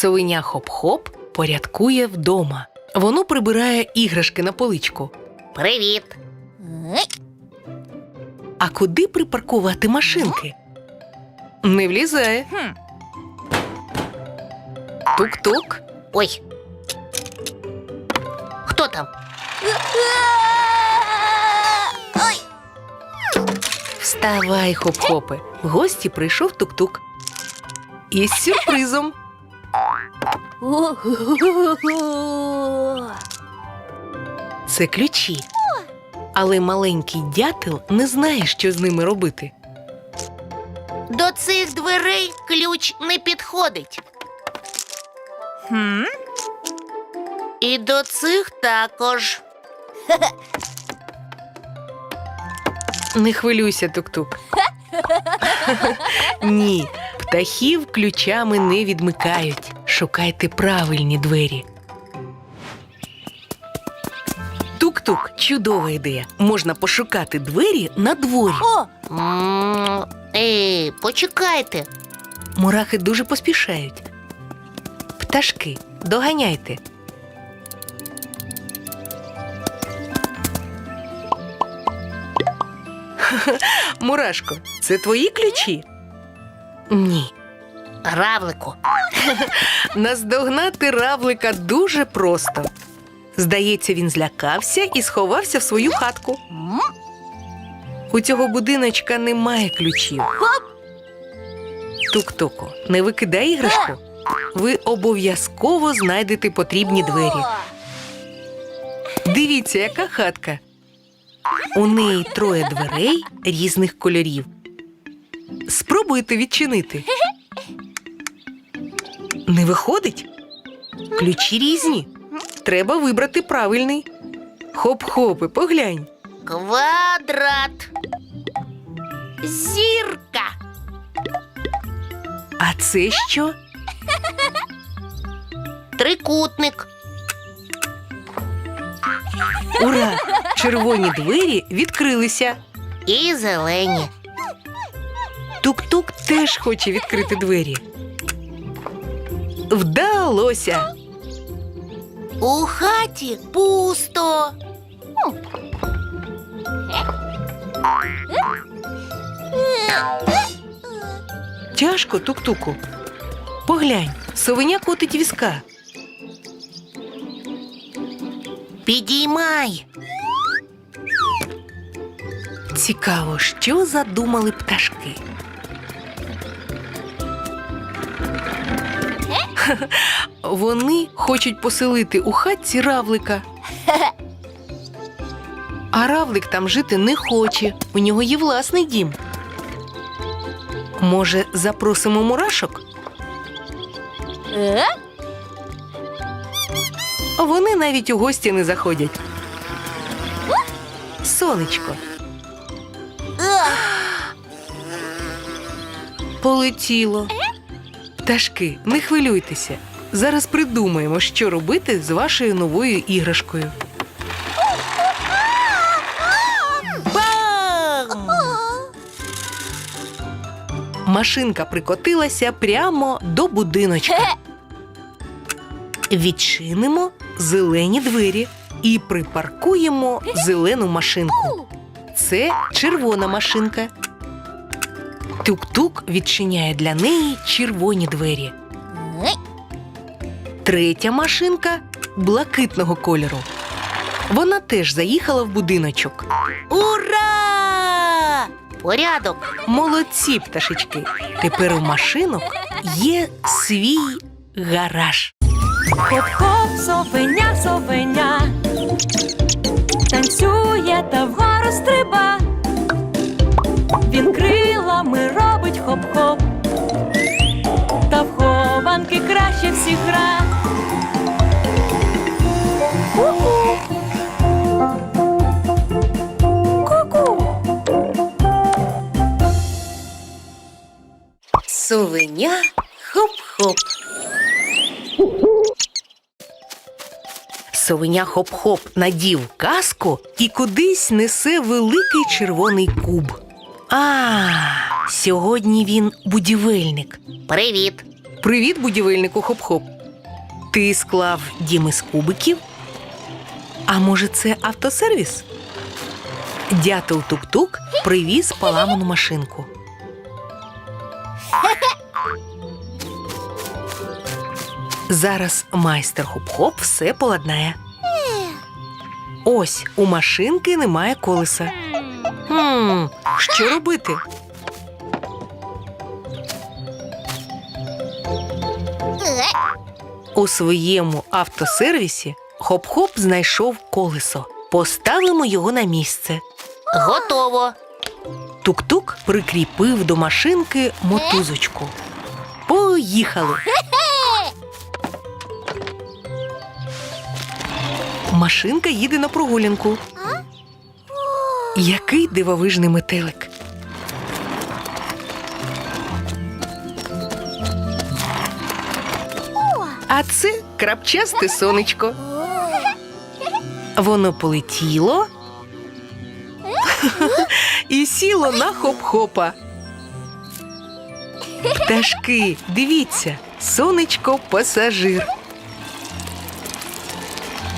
Совеня хоп-хоп порядкує вдома. Воно прибирає іграшки на поличку. Привіт. А куди припаркувати машинки? Не влізає. Тук-тук. Ой. Хто там? Ой. Вставай, хоп-хопи. В Гості прийшов тук-тук. Із сюрпризом. Це ключі. Але маленький дятел не знає, що з ними робити. До цих дверей ключ не підходить. Хм? І до цих також. Не хвилюйся, тук-тук. Ні, птахів ключами не відмикають. Шукайте правильні двері. Тук-тук, чудова ідея. Можна пошукати двері на дворі. О, М, Ей, почекайте. Мурахи дуже поспішають. Пташки, доганяйте. Мурашко, це твої ключі? Ні. Равлику. Наздогнати равлика дуже просто. Здається, він злякався і сховався в свою хатку. У цього будиночка немає ключів. Тук-туку, не викидай іграшку. Ви обов'язково знайдете потрібні двері. Дивіться, яка хатка. У неї троє дверей різних кольорів. Спробуйте відчинити. Не виходить? Ключі різні. Треба вибрати правильний. Хоп-хопи, поглянь. Квадрат. Зірка. А це що? Трикутник. Ура! Червоні двері відкрилися. І зелені. Тук-тук теж хоче відкрити двері. Вдалося. У хаті пусто. Тяжко тук-туку. Поглянь, совеня котить візка. Підіймай. Цікаво, що задумали пташки. Вони хочуть поселити у хатці равлика. А равлик там жити не хоче. У нього є власний дім. Може, запросимо мурашок? е? Вони навіть у гості не заходять. Сонечко. Полетіло. Пташки, не хвилюйтеся. Зараз придумаємо, що робити з вашою новою іграшкою. Бам! Машинка прикотилася прямо до будиночка. Відчинимо зелені двері і припаркуємо зелену машинку. Це червона машинка. Тук-тук відчиняє для неї червоні двері. Третя машинка блакитного кольору. Вона теж заїхала в будиночок. Ура! Порядок. Молодці, пташечки. Тепер у машинок є свій гараж. Хоп-хоп, совеня, совеня. Танцює та вгору стриба. Він крилами робить хоп-хоп. Схованки краще всіх гра. Совеня хоп-хоп надів каску і кудись несе великий червоний куб. А, сьогодні він будівельник. Привіт. Привіт, будівельнику хоп-хоп. Ти склав дім із кубиків? А може, це автосервіс? Дятел тук-тук привіз поламану машинку. Зараз майстер хоп-хоп все поладнає. Ось у машинки немає колеса. Хм, що робити? У своєму автосервісі Хоп-Хоп знайшов колесо. Поставимо його на місце. Готово. Тук-тук прикріпив до машинки мотузочку. Поїхали. Машинка їде на прогулянку. Який дивовижний метелик. А це крапчасте сонечко. Воно полетіло і сіло на хоп-хопа. Пташки, дивіться, сонечко пасажир.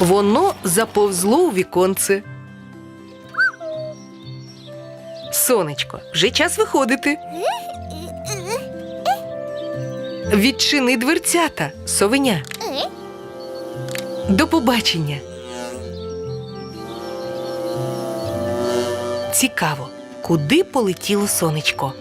Воно заповзло у віконце. Сонечко, вже час виходити. Відчини дверцята, совеня. До побачення. Цікаво, куди полетіло сонечко?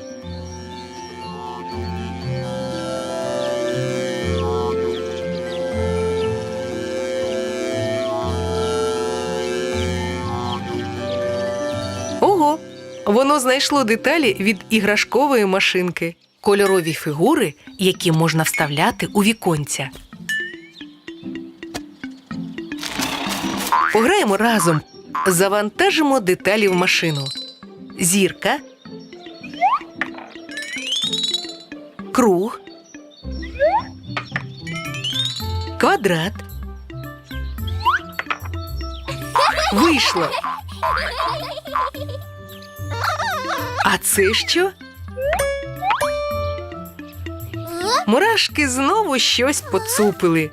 Воно знайшло деталі від іграшкової машинки, кольорові фігури, які можна вставляти у віконця. Пограємо разом. Завантажимо деталі в машину. Зірка. Круг. Квадрат. Вийшло. А це що? Мурашки знову щось поцупили.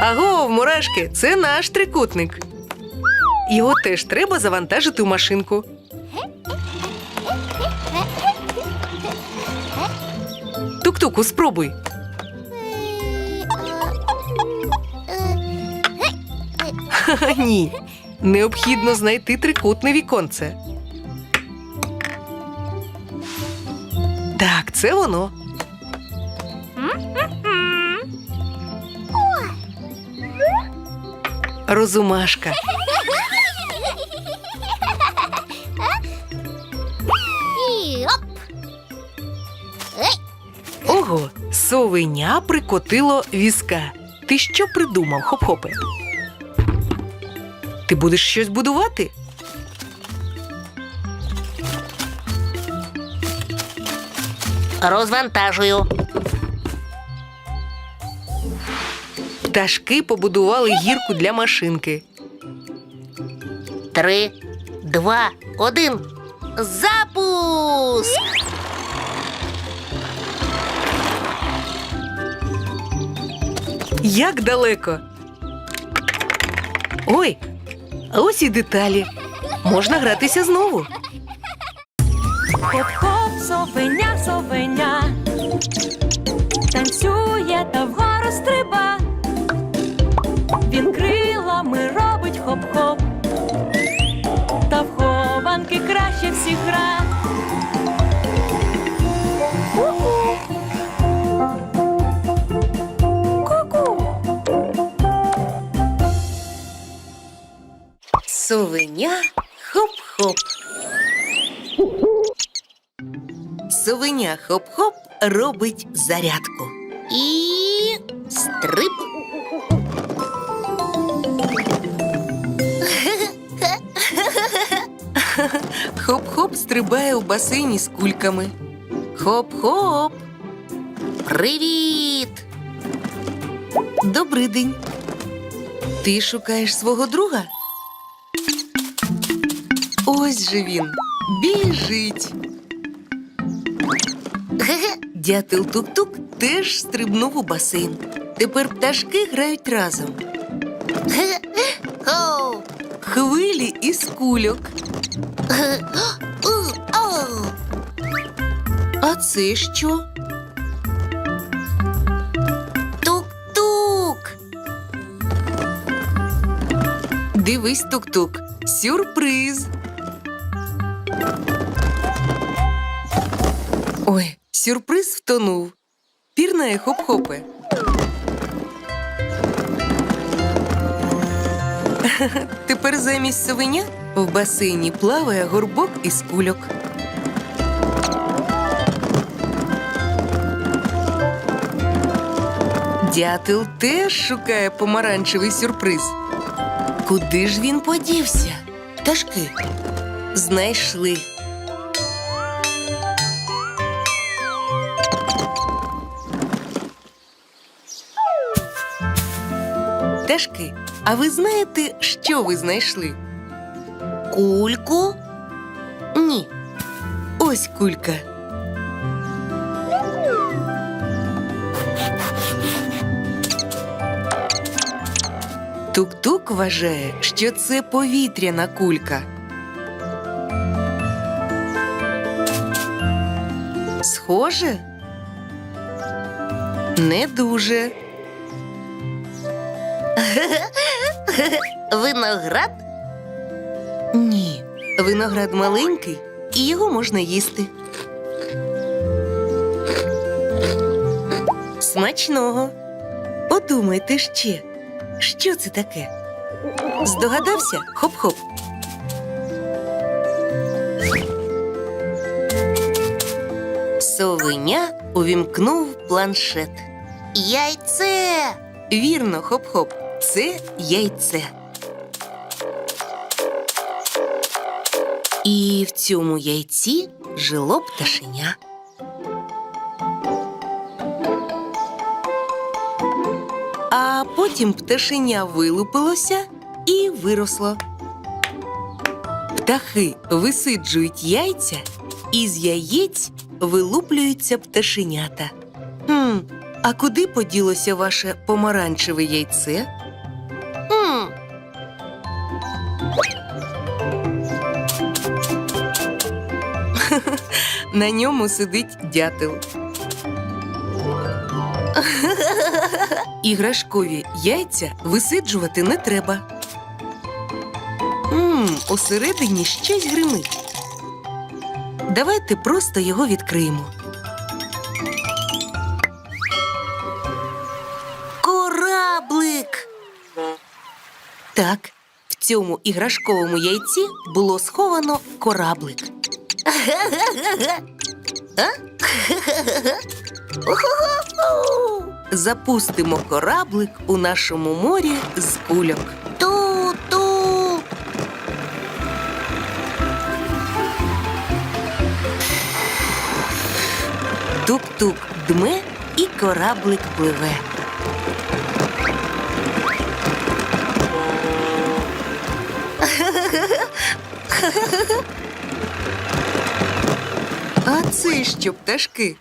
Агов, мурашки, це наш трикутник. Його теж треба завантажити в машинку. Тук-туку, спробуй. Ха-ха, Ні. Необхідно знайти трикутне віконце. Так, це воно. Розумашка. Ого, совеня прикотило візка. Ти що придумав, хоп-хопе? Ти будеш щось будувати? Розвантажую. Пташки побудували гірку для машинки. Три, два, один. Запуск! Як далеко? Ой, а ось і деталі. Можна гратися знову. Хоп-хоп, совеня, совеня. Танцює та вгору стриба. Він крилами робить хоп-хоп. Та в хованки краще всіх гра. Совеня хоп-хоп. совеня хоп-хоп робить зарядку. І стрип. Хоп-хоп стрибає у басейні з кульками. Хоп-хоп. Привіт! Добрий день. Ти шукаєш свого друга? Ось же він. Біжить. Дятел тук-тук теж стрибнув у басейн. Тепер пташки грають разом. Хоу! Хвилі із кульок. А це що? Тук-тук! Дивись, тук-тук. Сюрприз. Ой, сюрприз втонув. Пірнає хоп-хопе. Тепер замість совеня в басейні плаває горбок із кульок. Дятел теж шукає помаранчевий сюрприз. Куди ж він подівся? Пташки знайшли. Пташки, а ви знаєте, що ви знайшли? Кульку? Ні. Ось кулька. Тук-тук вважає, що це повітряна кулька. Схоже? Не дуже. Виноград? Ні. Виноград маленький, і його можна їсти. Смачного. Подумайте ще, що це таке? Здогадався? Хоп-хоп. Совеня увімкнув планшет. Яйце! Вірно, хоп-хоп. Це яйце. І в цьому яйці жило пташеня. А потім пташеня вилупилося і виросло. Птахи висиджують яйця, і з яєць вилуплюються пташенята. Хм, а куди поділося ваше помаранчеве яйце? На ньому сидить дятел. Іграшкові яйця висиджувати не треба. Мм, усередині щось гримить. Давайте просто його відкриємо. Кораблик. Так, в цьому іграшковому яйці було сховано кораблик. Запустимо кораблик у нашому морі з кульок. Ту-ту! Тук-тук дме і кораблик пливе. А це що пташки?